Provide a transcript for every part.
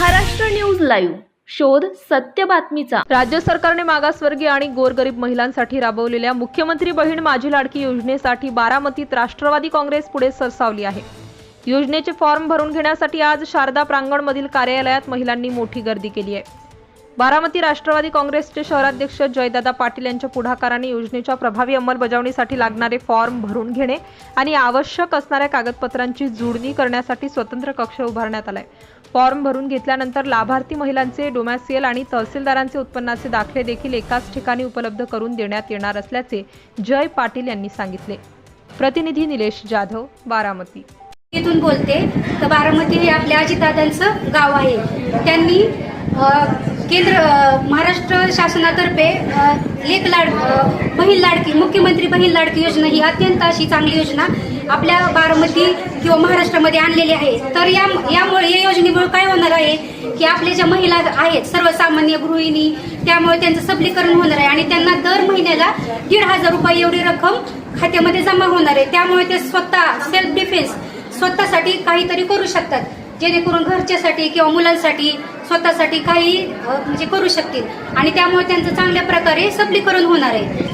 Maharashtra news live. शोध सत्य बातमीचा. राज्य सरकारने मागासवर्गीय आणि गोरगरीब महिलांसाठी राबवलेल्या मुख्यमंत्री बहीण माझी लाडकी योजनेसाठी बारामतीत राष्ट्रवादी काँग्रेस पुढे सरसावली आहे. योजनेचे फॉर्म भरून घेण्यासाठी आज शारदा प्रांगणमधील कार्यालयात महिलांनी मोठी गर्दी केली आहे. बारामती राष्ट्रवादी काँग्रेसचे शहराध्यक्ष जयदादा पाटील यांच्या पुढाकाराने योजनेच्या प्रभावी अंमलबजावणीसाठी लागणारे फॉर्म भरून घेणे आणि आवश्यक असणाऱ्या कागदपत्रांची जुळणी करण्यासाठी स्वतंत्र कक्ष उभारण्यात आलाय. फॉर्म भरून घेतल्यानंतर लाभार्थी महिलांचे डोमॅसियल आणि तहसीलदारांचे उत्पन्नाचे दाखले देखील एकाच ठिकाणी उपलब्ध करून देण्यात येणार असल्याचे जय पाटील यांनी सांगितले. प्रतिनिधी निलेश जाधव बारामती. इथून बोलते तर बारामती हे आपल्या अजितदादांचं गाव आहे. त्यांनी केंद्र महाराष्ट्र शासनातर्फे लेख लाड बहीण लाडकी मुख्यमंत्री बहीण लाडकी योजना ही अत्यंत अशी चांगली योजना आपल्या बारामती किंवा महाराष्ट्रामध्ये आणलेली आहे. तर या यामुळे या योजनेमुळे काय होणार आहे की आपल्या ज्या महिला आहेत सर्वसामान्य गृहिणी त्यामुळे त्यांचं सबलीकरण होणार आहे आणि त्यांना दर महिन्याला दीड हजार रुपये एवढी रक्कम खात्यामध्ये जमा होणार आहे. त्यामुळे ते स्वतः सेल्फ डिफेन्स स्वतःसाठी काहीतरी करू शकतात. जेणेकरून घरच्यासाठी किंवा मुलांसाठी स्वतःसाठी काही म्हणजे करू शकतील. आणि त्यामुळे त्यांचं चांगल्या प्रकारे सबलीकरण होणार आहे.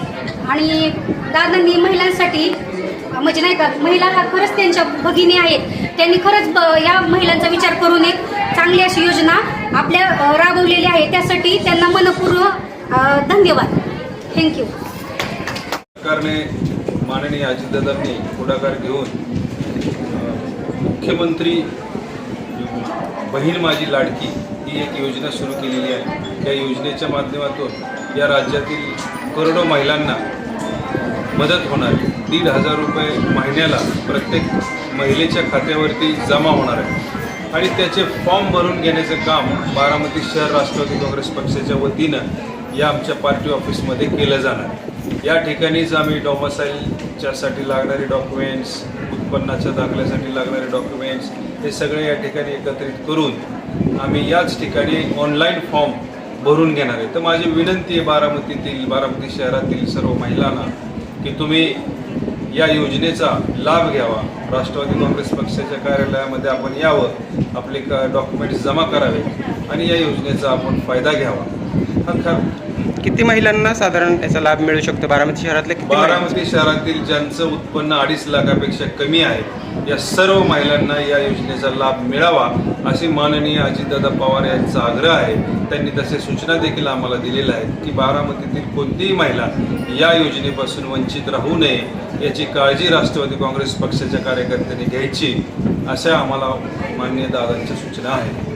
आणि दादांनी महिलांसाठी म्हणजे नाही का महिला हा खरंच त्यांच्या भगिनी आहेत. त्यांनी खरंच ब- या महिलांचा विचार करून एक चांगली अशी योजना आपल्या राबवलेली आहे. त्यासाठी त्यांना मनपूर्वक धन्यवाद. थँक्यू सरकारने माननीय अजितदादांनी पुढाकार घेऊन मुख्यमंत्री बहीण माझी लाडकी ही एक योजना सुरू केलेली आहे. त्या योजनेच्या माध्यमातून या राज्यातील करोडो महिलांना मदत होणार आहे. दीड हजार रुपये महिन्याला प्रत्येक महिलेच्या खात्यावरती जमा होणार आहे. आणि त्याचे फॉर्म भरून घेण्याचं काम बारामती शहर राष्ट्रवादी काँग्रेस पक्षाच्या वतीनं या आमच्या पार्टी ऑफिसमध्ये केलं जाणार या ठिकाणीच आम्ही डॉमसाईलच्यासाठी लागणारे डॉक्युमेंट्स उत्पन्नाच्या दाखल्यासाठी लागणारे डॉक्युमेंट्स हे सगळे या ठिकाणी एकत्रित करून आम्ही याच ठिकाणी ऑनलाईन फॉर्म भरून घेणार आहे. तर माझी विनंती आहे बारामतीतील बारामती शहरातील सर्व महिलांना की तुम्ही या योजनेचा लाभ घ्यावा. राष्ट्रवादी काँग्रेस पक्षाच्या कार्यालयामध्ये आपण यावं. आपले क डॉक्युमेंट्स जमा करावे आणि या योजनेचा आपण फायदा घ्यावा. किती महिलांना साधारण त्याचा लाभ मिळू शकतो? बारामती शहरातल्या किती महिला- बारामती शहरातील ज्यांचं उत्पन्न अडीच लाखापेक्षा कमी आहे या सर्व महिलांना या योजनेचा लाभ मिळावा अशी माननीय अजितदादा पवार यांचा आग्रह आहे. त्यांनी तसे सूचना देखील आम्हाला दिलेल्या आहेत की बारामतीतील कोणतीही महिला या योजनेपासून वंचित राहू नये याची काळजी राष्ट्रवादी काँग्रेस पक्षाच्या कार्यकर्त्यांनी घ्यायची अशा आम्हाला माननीय दादांच्या सूचना आहेत.